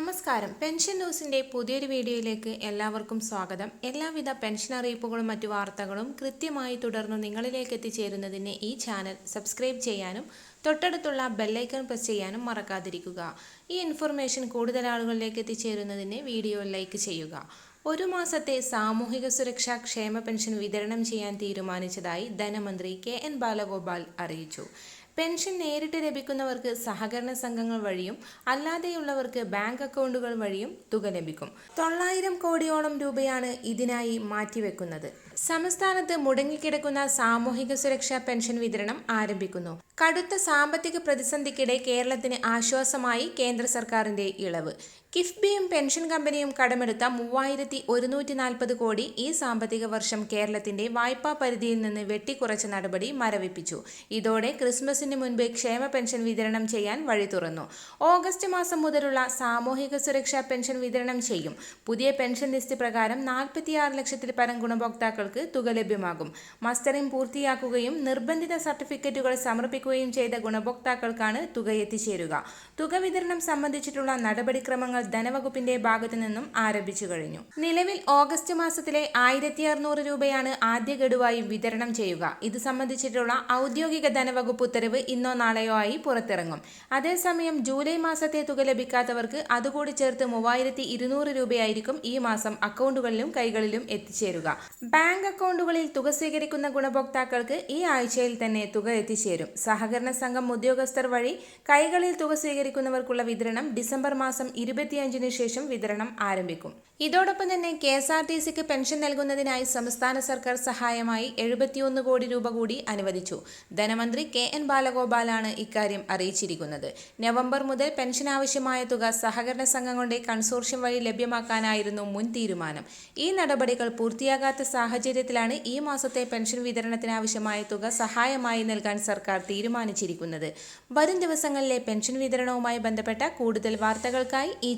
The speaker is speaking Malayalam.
നമസ്കാരം. പെൻഷൻ ന്യൂസിന്റെ പുതിയൊരു വീഡിയോയിലേക്ക് എല്ലാവർക്കും സ്വാഗതം. എല്ലാവിധ പെൻഷൻ അറിയിപ്പുകളും മറ്റു വാർത്തകളും കൃത്യമായി തുടർന്ന് നിങ്ങളിലേക്ക് എത്തിച്ചേരുന്നതിന് ഈ ചാനൽ സബ്സ്ക്രൈബ് ചെയ്യാനും തൊട്ടടുത്തുള്ള ബെല്ലൈക്കൺ പ്രസ് ചെയ്യാനും മറക്കാതിരിക്കുക. ഈ ഇൻഫർമേഷൻ കൂടുതൽ ആളുകളിലേക്ക് എത്തിച്ചേരുന്നതിന് വീഡിയോ ലൈക്ക് ചെയ്യുക. ഒരു മാസത്തെ സാമൂഹിക സുരക്ഷാ ക്ഷേമ പെൻഷൻ വിതരണം ചെയ്യാൻ തീരുമാനിച്ചതായി ധനമന്ത്രി കെ എൻ ബാലഗോപാൽ അറിയിച്ചു. പെൻഷൻ നേരിട്ട് ലഭിക്കുന്നവർക്ക് സഹകരണ സംഘങ്ങൾ വഴിയും അല്ലാതെയുള്ളവർക്ക് ബാങ്ക് അക്കൗണ്ടുകൾ വഴിയും തുക ലഭിക്കും. തൊള്ളായിരം കോടിയോളം രൂപയാണ് ഇതിനായി മാറ്റിവെക്കുന്നത്. സംസ്ഥാനത്ത് മുടങ്ങിക്കിടക്കുന്ന സാമൂഹിക സുരക്ഷാ പെൻഷൻ വിതരണം ആരംഭിക്കുന്നു. കടുത്ത സാമ്പത്തിക പ്രതിസന്ധിക്കിടെ കേരളത്തിന് ആശ്വാസമായി കേന്ദ്ര സർക്കാരിന്റെ ഇളവ്. കിഫ്ബിയും പെൻഷൻ കമ്പനിയും കടമെടുത്ത മൂവായിരത്തി ഒരുന്നൂറ്റി നാൽപ്പത് കോടി ഈ സാമ്പത്തിക വർഷം കേരളത്തിന്റെ വായ്പാ പരിധിയിൽ നിന്ന് വെട്ടിക്കുറച്ച നടപടി മരവിപ്പിച്ചു. ഇതോടെ ക്രിസ്മസിന് മുൻപ് ക്ഷേമ പെൻഷൻ വിതരണം ചെയ്യാൻ വഴി തുറന്നു. ഓഗസ്റ്റ് മാസം മുതലുള്ള സാമൂഹിക സുരക്ഷാ പെൻഷൻ വിതരണം ചെയ്യും. പുതിയ പെൻഷൻ ലിസ്റ്റ് പ്രകാരം നാൽപ്പത്തിയാറ് ലക്ഷത്തിൽ പരം ഗുണഭോക്താക്കൾക്ക് തുക ലഭ്യമാകും. മസ്റ്ററിംഗ് പൂർത്തിയാക്കുകയും നിർബന്ധിത സർട്ടിഫിക്കറ്റുകൾ സമർപ്പിക്കുകയും ചെയ്ത ഗുണഭോക്താക്കൾക്കാണ് തുക എത്തിച്ചേരുക. തുക വിതരണം സംബന്ധിച്ചിട്ടുള്ള നടപടിക്രമങ്ങൾ ധനവകുപ്പിന്റെ ഭാഗത്തു നിന്നും ആരംഭിച്ചു കഴിഞ്ഞു. നിലവിൽ ഓഗസ്റ്റ് മാസത്തിലെ ആയിരത്തി അറുന്നൂറ് രൂപയാണ് ആദ്യ ഗഡുവായി വിതരണം ചെയ്യുക. ഇത് സംബന്ധിച്ചിട്ടുള്ള ഔദ്യോഗിക ധനവകുപ്പ് ഉത്തരവ് ഇന്നോ നാളെയോ ആയി പുറത്തിറങ്ങും. അതേസമയം ജൂലൈ മാസത്തെ തുക ലഭിക്കാത്തവർക്ക് അതുകൂടി ചേർത്ത് മൂവായിരത്തി ഇരുന്നൂറ് രൂപയായിരിക്കും ഈ മാസം അക്കൗണ്ടുകളിലും കൈകളിലും എത്തിച്ചേരുക. ബാങ്ക് അക്കൗണ്ടുകളിൽ തുക സ്വീകരിക്കുന്ന ഗുണഭോക്താക്കൾക്ക് ഈ ആഴ്ചയിൽ തന്നെ തുക എത്തിച്ചേരും. സഹകരണ സംഘം ഉദ്യോഗസ്ഥർ വഴി കൈകളിൽ തുക സ്വീകരിക്കുന്നവർക്കുള്ള വിതരണം ഡിസംബർ മാസം ഇരുപത്തിയഞ്ചിന് ശേഷം വിതരണം ആരംഭിക്കും. ഇതോടൊപ്പം തന്നെ കെ എസ് ആർ ടി സിക്ക് പെൻഷൻ നൽകുന്നതിനായി സംസ്ഥാന സർക്കാർ സഹായമായി എഴുപത്തിയൊന്ന് കോടി രൂപ കൂടി അനുവദിച്ചു. ധനമന്ത്രി കെ എൻ ബാലഗോപാലാണ് ഇക്കാര്യം അറിയിച്ചിരിക്കുന്നത്. നവംബർ മുതൽ പെൻഷൻ ആവശ്യമായ തുക സഹകരണ സംഘങ്ങളുടെ കൺസോർഷ്യം വഴി ലഭ്യമാക്കാനായിരുന്നു മുൻ തീരുമാനം. ഈ നടപടികൾ പൂർത്തിയാകാത്ത സാഹചര്യത്തിലാണ് ഈ മാസത്തെ പെൻഷൻ വിതരണത്തിനാവശ്യമായ തുക സഹായമായി നൽകാൻ സർക്കാർ തീരുമാനിച്ചിരിക്കുന്നത്. വരും ദിവസങ്ങളിലെ പെൻഷൻ വിതരണവുമായി ബന്ധപ്പെട്ട കൂടുതൽ വാർത്തകൾക്കായി ഈ